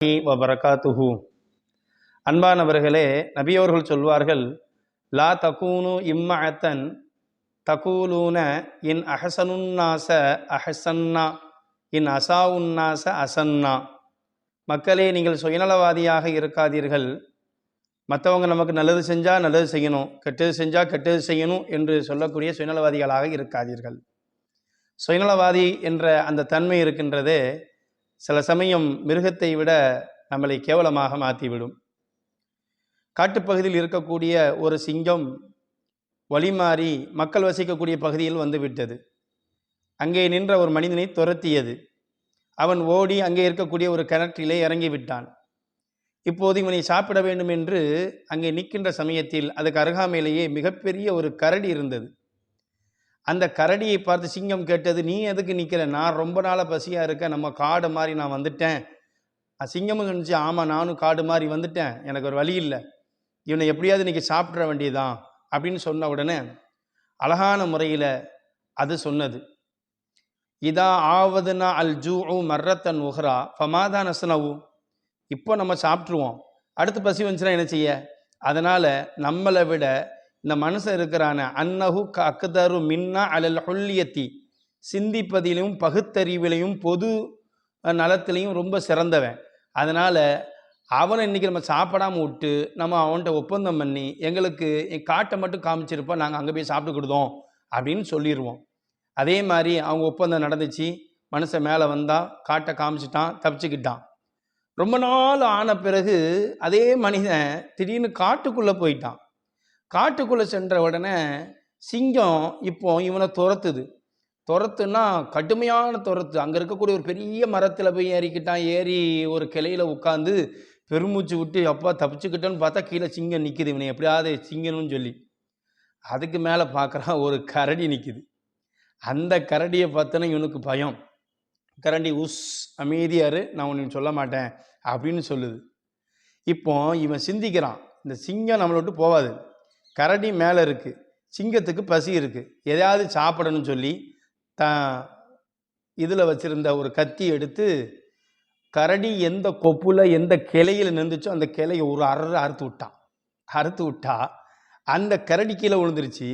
வபரகாத்துஹு. அன்பானவர்களே நபியவர்கள் சொல்வார்கள் லா தகூனு இம்மஅத்தன் தகூலூன இன் அஹசனுன்னாச அஹசன்னா இன் அசாவுன்னாச அசன்னா. மக்களே நீங்கள் சுயநலவாதியாக இருக்காதீர்கள். மற்றவங்க நமக்கு நல்லது செஞ்சால் நல்லது செய்யணும் கெட்டது செஞ்சால் கெட்டது செய்யணும் என்று சொல்லக்கூடிய சுயநலவாதிகளாக இருக்காதீர்கள். சுயநலவாதி என்ற அந்த தன்மை இருக்கின்றதே சில சமயம் மிருகத்தை விட நம்மளை கேவலமாக மாற்றிவிடும் காட்டுப்பகுதியில் இருக்கக்கூடிய ஒரு சிங்கம் வழிமாறி மக்கள் வசிக்கக்கூடிய பகுதியில் வந்துவிட்டது. அங்கே நின்ற ஒரு மனிதனை துரத்தியது. அவன் ஓடி அங்கே இருக்கக்கூடிய ஒரு கிணற்றிலே இறங்கி விட்டான் இப்போது இவனை சாப்பிட வேண்டும் என்று அங்கே நிற்கின்ற சமயத்தில் அதுக்கு அருகாமையிலேயே மிகப்பெரிய ஒரு கரடி இருந்தது. அந்த கரடியை பார்த்து சிங்கம் கேட்டது நீ எதுக்கு நிற்கிற நான் ரொம்ப நாளாக பசியாக இருக்கேன். நம்ம காடு மாதிரி நான் வந்துட்டேன். சிங்கமும் சொன்னிச்சு ஆமாம் நானும் காடு மாதிரி வந்துட்டேன். எனக்கு ஒரு வழி இல்லை. இவனை எப்படியாவது இன்னைக்கு சாப்பிட்ற வேண்டியதுதான். அப்படின்னு சொன்ன உடனே அழகான முறையில் அது சொன்னது. இதா ஆவதுனா அல் ஜூ மர்ரத்தன் உஹ்ரா ஃபமாதா நசனவு இப்போ நம்ம சாப்பிட்ருவோம் அடுத்து பசி வந்துச்சுன்னா என்ன செய்ய? அதனால் நம்மளை விட இந்த மனுஷன் இருக்கிறான. அன்னஹு அக்தரு மின்னா அலல் ஹொல்லியத்தி. சிந்திப்பதிலையும் பகுத்தறிவிலையும் பொது நலத்திலையும் ரொம்ப சிறந்தவன். அதனால் அவனை இன்னைக்கு நம்ம சாப்பிடாம விட்டு நம்ம அவன்கிட்ட ஒப்பந்தம் பண்ணி எங்களுக்கு என் காட்டை மட்டும் காமிச்சிருப்போம் நாங்கள் அங்கே போய் சாப்பிட்டுக்கிடுதோம் அப்படின்னு சொல்லிடுவோம் அதே மாதிரி அவங்க ஒப்பந்தம் நடந்துச்சு. மனுஷன் மேலே வந்தால் காட்டை காமிச்சிட்டான் தப்பிச்சுக்கிட்டான். ரொம்ப நாள் ஆன பிறகு அதே மனிதன் திடீர்னு காட்டுக்குள்ளே போயிட்டான். காட்டுக்குள்ளே சென்ற உடனே சிங்கம் இப்போ இவனை துரத்துது. துரத்துன்னா கடுமையான துரத்து. அங்கே இருக்கக்கூடிய ஒரு பெரிய மரத்தில் போய் ஏறிக்கிட்டான். ஏறி ஒரு கிளையில உட்காந்து பெருமூச்சு விட்டு அப்பா தப்பிச்சுக்கிட்டோன்னு பார்த்தா கீழே சிங்கம் நிற்கிது இவனை. எப்படியாவது சிங்கம்னு சொல்லி. அதுக்கு மேலே பார்க்குறான் ஒரு கரடி நிற்கிது அந்த கரடியை பார்த்தோன்னா இவனுக்கு பயம். கரண்டி உஸ் அமைதியார் நான் உனக்கு சொல்ல மாட்டேன். அப்படின்னு சொல்லுது. இப்போ இவன் சிந்திக்கிறான். இந்த சிங்கம் நம்மளை விட்டு போகாது. கரடி மேலே இருக்குது சிங்கத்துக்கு பசி இருக்குது எதையாவது சாப்பிடணும்னு சொல்லி த இதில் வச்சுருந்த ஒரு கத்தி எடுத்து கரடி எந்த கொப்புல எந்த கிளையில் நின்றுச்சோ அந்த கிளையை ஒரு அற அறுத்து விட்டான். அறுத்து விட்டா அந்த கரடி கீழே விழுந்துருச்சு.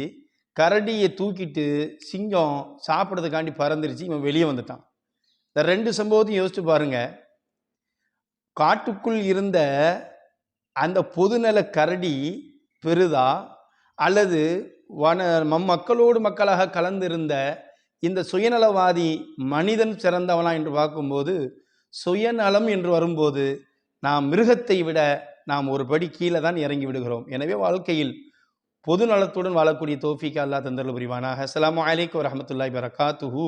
கரடியை தூக்கிட்டு சிங்கம் சாப்பிட்றதுக்காண்டி பறந்துருச்சு. இவன் வெளியே வந்துட்டான். இந்த ரெண்டு சம்பவத்தையும் யோசிச்சு பாருங்க. காட்டுக்குள் இருந்த அந்த பொதுநல கரடி பெருதா அல்லது வன மம் மக்களோடு மக்களாக கலந்திருந்த இந்த சுயநலவாதி மனிதன் சிறந்தவனா என்று பார்க்கும்போது சுயநலம் என்று வரும்போது நாம் மிருகத்தை விட நாம் ஒரு படி கீழே தான் இறங்கி விடுகிறோம். எனவே வாழ்க்கையில் பொது நலத்துடன் வாழக்கூடிய தோஃபிக்கு அல்லா தந்தல் புரிவானாக. அஸ்ஸலாமு அலைக்கும் வரஹ்மத்துல்லாஹி வரகாத்துஹு